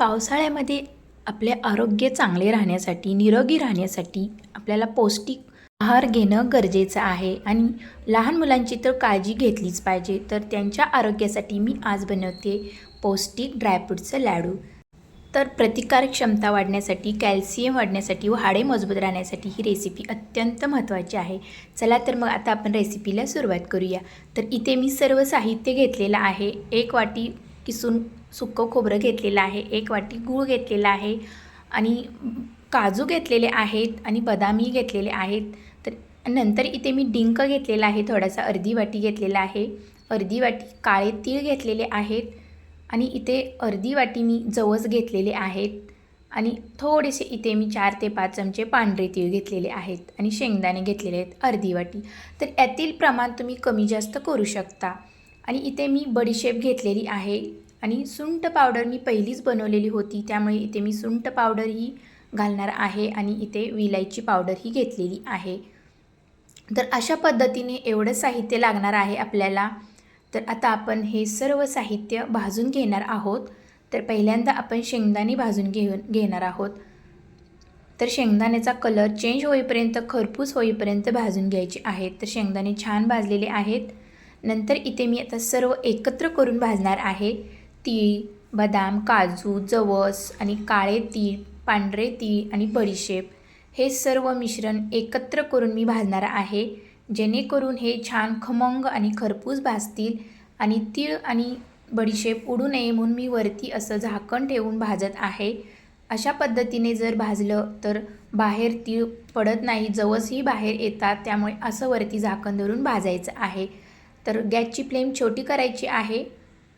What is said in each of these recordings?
पावसाळ्यामध्ये आपले आरोग्य चांगले राहण्यासाठी निरोगी राहण्यासाठी आपल्याला पौष्टिक आहार घेणं गरजेचं आहे आणि लहान मुलांची तर काळजी घेतलीच पाहिजे. तर त्यांच्या आरोग्यासाठी मी आज बनवते पौष्टिक ड्रायफ्रूटचं लाडू. तर प्रतिकारक क्षमता वाढण्यासाठी कॅल्शियम वाढण्यासाठी व हाडे मजबूत राहण्यासाठी ही रेसिपी अत्यंत महत्त्वाची आहे. चला तर मग आता आपण रेसिपीला सुरुवात करूया. तर इथे मी सर्व साहित्य घेतलेलं आहे. एक वाटी किसून सुकं खोबरं घेतलेलं आहे एक वाटी गूळ घेतलेला आहे आणि काजू घेतलेले आहेत आणि बदामी घेतलेले आहेत. तर नंतर इथे मी डिंक घेतलेला आहे थोडासा अर्धी वाटी घेतलेला आहे. अर्धी वाटी काळे तीळ घेतलेले आहेत आणि इथे अर्धी वाटी मी जवस घेतलेले आहेत. आणि थोडेसे इथे मी चार ते पाच चमचे पांढरे तीळ घेतलेले आहेत आणि शेंगदाणे घेतलेले आहेत अर्धी वाटी. तर यातील प्रमाण तुम्ही कमी जास्त करू शकता. आणि इथे मी बडीशेप घेतलेली आहे. आणि सुंठ पावडर मी पहिलीच बनवलेली होती त्यामुळे इथे मी सुंठ पावडरही घालणार आहे आणि इथे विलायची पावडरही घेतलेली आहे. तर अशा पद्धतीने एवढं साहित्य लागणार आहे आपल्याला. तर आता आपण हे सर्व साहित्य भाजून घेणार आहोत. तर पहिल्यांदा आपण शेंगदाणे भाजून घेऊन घेणार आहोत. तर शेंगदाण्याचा कलर चेंज होईपर्यंत खरपूस होईपर्यंत भाजून घ्यायचे आहेत. तर शेंगदाणे छान भाजलेले आहेत. नंतर इथे मी आता सर्व एकत्र करून भाजणार आहे. तीळ बदाम काजू जवस आणि काळे तीळ पांढरे तीळ आणि बडीशेप. हे सर्व मिश्रण एकत्र करून मी भाजणार आहे जेणेकरून हे छान खमंग आणि खरपूस भाजतील आणि तीळ आणि बडीशेप उडू नये म्हणून मी वरती असं झाकण ठेवून भाजत आहे. अशा पद्धतीने जर भाजलं तर बाहेर तीळ पडत नाही जवसही बाहेर येतात त्यामुळे असं वरती झाकण धरून भाजायचं आहे. तर गॅसची फ्लेम छोटी करायची आहे.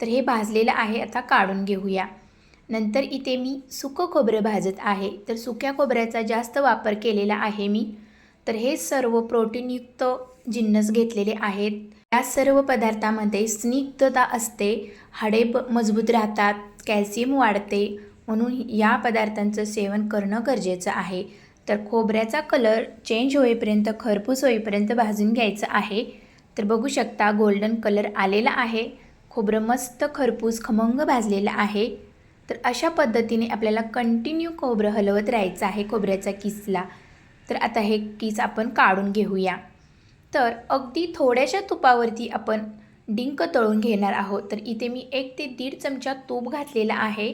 तर हे भाजलेलं आहे आता काढून घेऊया. नंतर इथे मी सुकं खोबरं भाजत आहे. तर सुक्या खोबऱ्याचा जास्त वापर केलेला आहे मी. तर हे सर्व प्रोटीनयुक्त जिन्नस घेतलेले आहेत. या सर्व पदार्थामध्ये स्निग्धता असते हाडे ब मजबूत राहतात कॅल्शियम वाढते म्हणून या पदार्थांचं सेवन करणं गरजेचं आहे. तर खोबऱ्याचा कलर चेंज होईपर्यंत खरपूस होईपर्यंत भाजून घ्यायचं आहे. तर बघू शकता गोल्डन कलर आलेला आहे. खोबरं मस्त खरपूस खमंग भाजलेलं आहे. तर अशा पद्धतीने आपल्याला कंटिन्यू खोबरं हलवत राहायचं आहे खोबऱ्याचा किसला. तर आता हे किस आपण काढून घेऊया. तर अगदी थोड्याशा तुपावरती आपण डिंक तळून घेणार आहोत. तर इथे मी एक ते दीड चमचा तूप घातलेला आहे.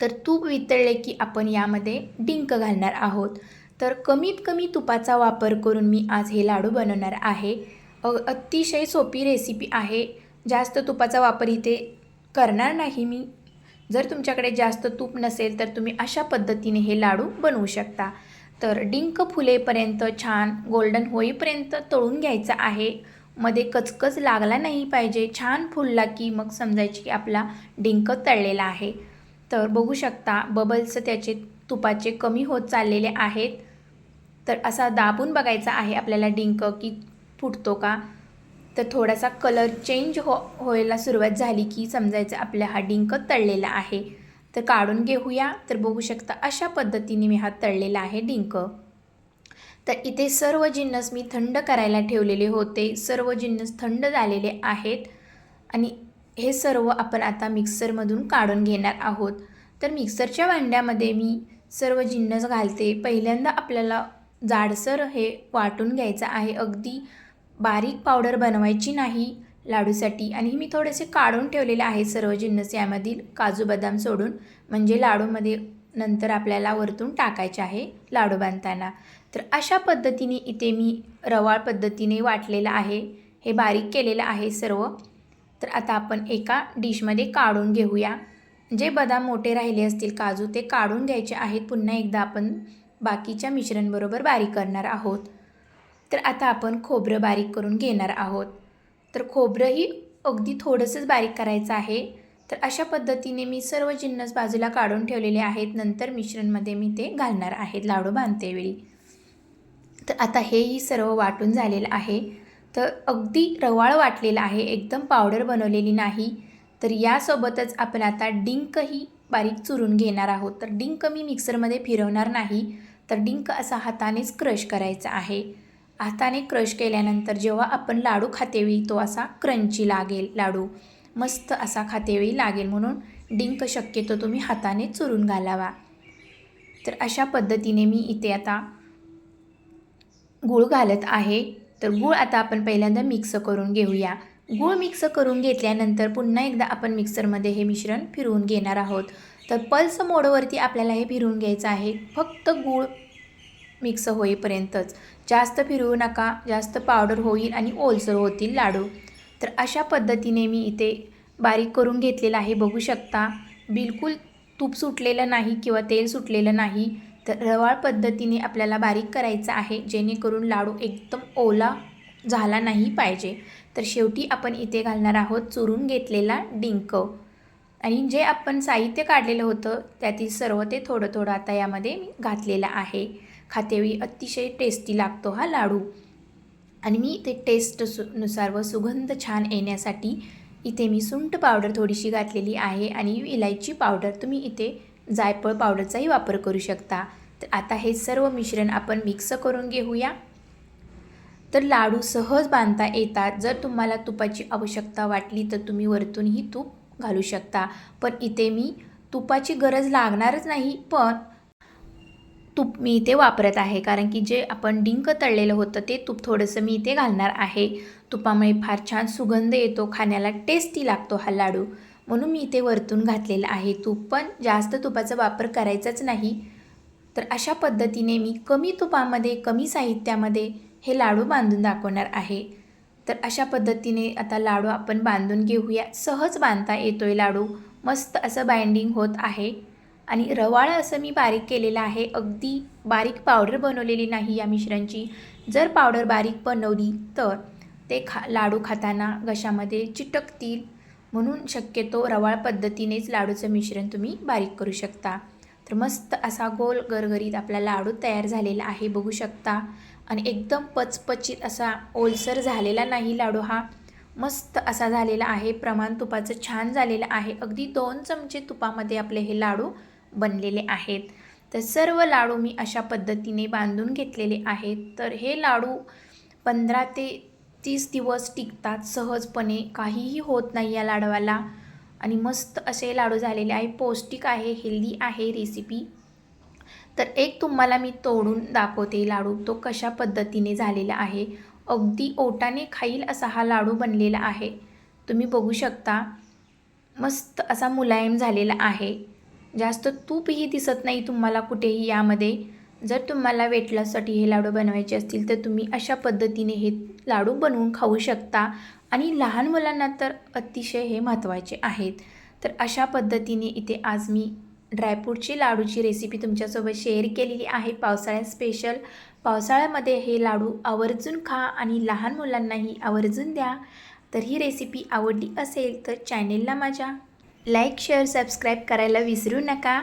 तर तूप वितळले की आपण यामध्ये डिंक घालणार आहोत. तर कमीत कमी तुपाचा वापर करून मी आज हे लाडू बनवणार आहे. अतिशय सोपी रेसिपी आहे. जास्त तुपाचा वापर इथे करणार नाही मी. जर तुमच्याकडे जास्त तूप नसेल तर तुम्ही अशा पद्धतीने हे लाडू बनवू शकता. तर डिंक फुलेपर्यंत छान गोल्डन होईपर्यंत तळून घ्यायचं आहे. मध्ये कचकच लागला नाही पाहिजे. छान फुलला की मग समजायची की आपला डिंक तळलेला आहे. तर बघू शकता बबल्स त्याचे तुपाचे कमी होत चाललेले आहेत. तर असा दाबून बघायचा आहे आपल्याला डिंक की फुटतो का? तर थोडासा कलर चेंज हो व्हायला सुरुवात झाली की समजायचं आपला हा डिंक तळलेला आहे. तर काढून घेऊया. तर बघू शकता अशा पद्धतीने मी हा तळलेला आहे डिंक. तर इथे सर्व जिन्नस मी थंड करायला ठेवलेले होते. सर्व जिन्नस थंड झालेले आहेत. आणि हे सर्व आपण आता मिक्सरमधून काढून घेणार आहोत. तर मिक्सरच्या भांड्यामध्ये मी सर्व जिन्नस घालते. पहिल्यांदा आपल्याला जाडसर हे वाटून घ्यायचं आहे अगदी. बारीक पावडर बनवायची नाही लाडूसाठी. आणि मी थोडेसे काढून ठेवलेले आहे सर्व जिन्नस यामधील काजू बदाम सोडून. म्हणजे लाडूमध्ये नंतर आपल्याला वरतून टाकायचे आहे लाडू बांधताना. तर अशा पद्धतीने इथे मी रवाळ पद्धतीने वाटलेलं आहे. हे बारीक केलेलं आहे सर्व. तर आता आपण एका डिशमध्ये काढून घेऊया. जे बदाम मोठे राहिले असतील काजू ते काढून घ्यायचे आहेत. पुन्हा एकदा आपण बाकीच्या मिश्रणबरोबर बारीक करणार आहोत. तर आता आपण खोबरं बारीक करून घेणार आहोत. तर खोबरंही अगदी थोडंसंच बारीक करायचं आहे. तर अशा पद्धतीने मी सर्व जिन्नस बाजूला काढून ठेवलेले आहेत. नंतर मिश्रणमध्ये मी ते घालणार आहेत लाडू बांधतेवेळी तर आता हेही सर्व वाटून झालेलं आहे. तर अगदी रवाळ वाटलेलं आहे. एकदम पावडर बनवलेली नाही. तर यासोबतच आपण आता डिंकही बारीक चुरून घेणार आहोत. तर डिंक मी मिक्सरमध्ये फिरवणार नाही. तर डिंक असा हातानेच क्रश करायचा आहे. हाताने क्रश केल्यानंतर जेव्हा आपण लाडू खातेवेळी तो असा क्रंची लागेल लाडू मस्त असा खातेवेळी लागेल म्हणून डिंक शक्यतो तुम्ही हाताने चुरून घालावा. तर अशा पद्धतीने मी इथे आता गूळ घालत आहे. तर गूळ आता आपण पहिल्यांदा मिक्स करून घेऊया. गूळ मिक्स करून घेतल्यानंतर पुन्हा एकदा आपण मिक्सरमध्ये हे मिश्रण फिरवून घेणार आहोत. तर पल्स मोडवरती आपल्याला हे फिरवून घ्यायचं आहे. फक्त गूळ मिक्स होईपर्यंतच. जास्त फिरवू नका जास्त पावडर होईल आणि ओलसर होतील लाडू. तर अशा पद्धतीने मी इथे बारीक करून घेतलेलं आहे. बघू शकता बिलकुल तूप सुटलेलं नाही किंवा तेल सुटलेलं नाही. तर रवाळ पद्धतीने आपल्याला बारीक करायचं आहे जेणेकरून लाडू एकदम ओला झाला नाही पाहिजे. तर शेवटी आपण इथे घालणार आहोत चुरून घेतलेला डिंक. आणि जे आपण साहित्य काढलेलं होतं त्यातील सर्व ते थोडं थोडं आता यामध्ये मी घातलेलं आहे. खातेवेळी अतिशय टेस्टी लागतो हा लाडू. आणि मी इथे टेस्ट सु नुसार व सुगंध छान येण्यासाठी इथे मी सुंठ पावडर थोडीशी घातलेली आहे आणि इलायची पावडर तुम्ही इथे जायफळ पावडरचाही वापर करू शकता. तर आता हे सर्व मिश्रण आपण मिक्स करून घेऊया. तर लाडू सहज बांधता येतात. जर तुम्हाला तुपाची आवश्यकता वाटली तर तुम्ही वरतूनही तूप घालू शकता. पण इथे मी तुपाची गरज लागणारच नाही पण तूप मी इथे वापरत आहे. कारण की जे आपण डिंक तळलेलं होतं ते तूप थोडंसं मी इथे घालणार आहे. तुपामुळे फार छान सुगंध येतो खाण्याला टेस्टी लागतो हा लाडू. म्हणून मी इथे वरतून घातलेलं आहे तूप. पण जास्त तुपाचा वापर करायचाच नाही. तर अशा पद्धतीने मी कमी तुपामध्ये कमी साहित्यामध्ये हे लाडू बांधून दाखवणार आहे. तर अशा पद्धतीने आता लाडू आपण बांधून घेऊया. सहज बांधता येतो आहे लाडू. मस्त असं बाइंडिंग होत आहे. आणि रवाळ असं मी बारीक केलेलं आहे. अगदी बारीक पावडर बनवलेली नाही या मिश्रणची. जर पावडर बारीक बनवली तर ते खा लाडू खाताना घशामध्ये चिटकतील. म्हणून शक्यतो रवाळ पद्धतीनेच लाडूचं मिश्रण तुम्ही बारीक करू शकता. तर मस्त असा गोल गरगरीत आपला लाडू तयार झालेला आहे बघू शकता. आणि एकदम पचपचित असा ओलसर झालेला नाही लाडू हा. मस्त असा झालेला आहे प्रमाण तुपाचं छान झालेलं आहे. अगदी दोन चमचे तुपामध्ये आपले हे लाडू बनलेले आहेत. तर सर्व लाडू मी अशा पद्धतीने बांधून घेतलेले आहेत. तर हे लाडू पंधरा ते तीस दिवस टिकतात सहजपणे. काहीही होत नाही या लाडवाला. आणि मस्त असे लाडू झालेले आहे पौष्टिक आहे हेल्दी आहे रेसिपी तर एक तुम्हाला मी तोडून दाखवते लाडू. तो कशा पद्धतीने झालेला आहे. अगदी ओटाने खाईल असा हा लाडू बनलेला आहे. तुम्ही बघू शकता. मस्त असा मुलायम झालेला आहे. जास्त तूपही दिसत नाही तुम्हाला कुठेही यामध्ये. जर तुम्हाला वेट लॉससाठी हे लाडू बनवायचे असतील तर तुम्ही अशा पद्धतीने हे लाडू बनवून खाऊ शकता. आणि लहान मुलांना तर अतिशय हे महत्त्वाचे आहेत. तर अशा पद्धतीने इथे आज मी ड्रायफ्रूटची लाडूची रेसिपी तुमच्यासोबत शेअर केलेली आहे. पावसाळ्यात स्पेशल पावसाळ्यामध्ये हे लाडू आवर्जून खा आणि लहान मुलांनाही आवर्जून द्या. तर ही रेसिपी आवडली असेल तर चॅनेलला माझ्या लाईक शेअर सबस्क्राईब करायला विसरू नका.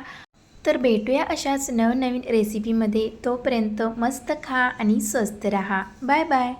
तर भेटूया अशाच नवनवीन रेसिपीमध्ये तोपर्यंत मस्त खा आणि स्वस्त रहा. Bye bye.